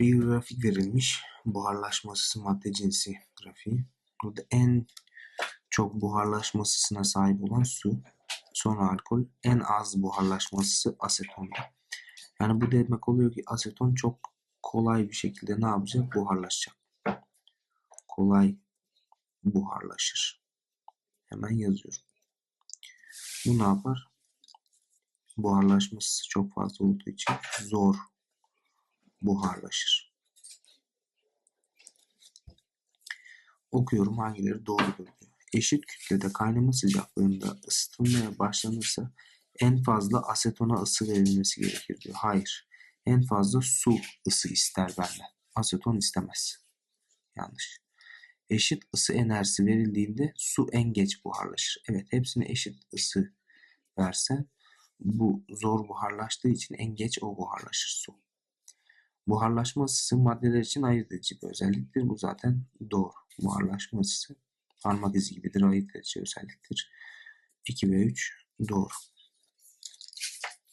bir grafik verilmiş. Buharlaşma ısısı madde cinsi grafiği. Burada en çok buharlaşma ısısına sahip olan su, sonra alkol, en az buharlaşma ısısı asetonda. Yani bu demek oluyor ki aseton çok kolay bir şekilde ne yapacak? Buharlaşacak. Kolay buharlaşır. Hemen yazıyorum. Bu ne yapar? Buharlaşması çok fazla olduğu için zor buharlaşır. Okuyorum hangileri doğrudur diyor. Eşit kütlede kaynama sıcaklığında ısıtılmaya başlanırsa en fazla asetona ısı verilmesi gerekir diyor. Hayır. En fazla su ısı ister benden. Aseton istemez. Yanlış. Eşit ısı enerjisi verildiğinde su en geç buharlaşır. Evet hepsine eşit ısı versen bu zor buharlaştığı için en geç o buharlaşır su. Buharlaşma ısısı maddeler için ayırt edici bir özelliktir. Bu zaten doğru. Buharlaşma ısısı parmak izi gibidir ayırt edici özelliktir. 2 ve 3 doğru.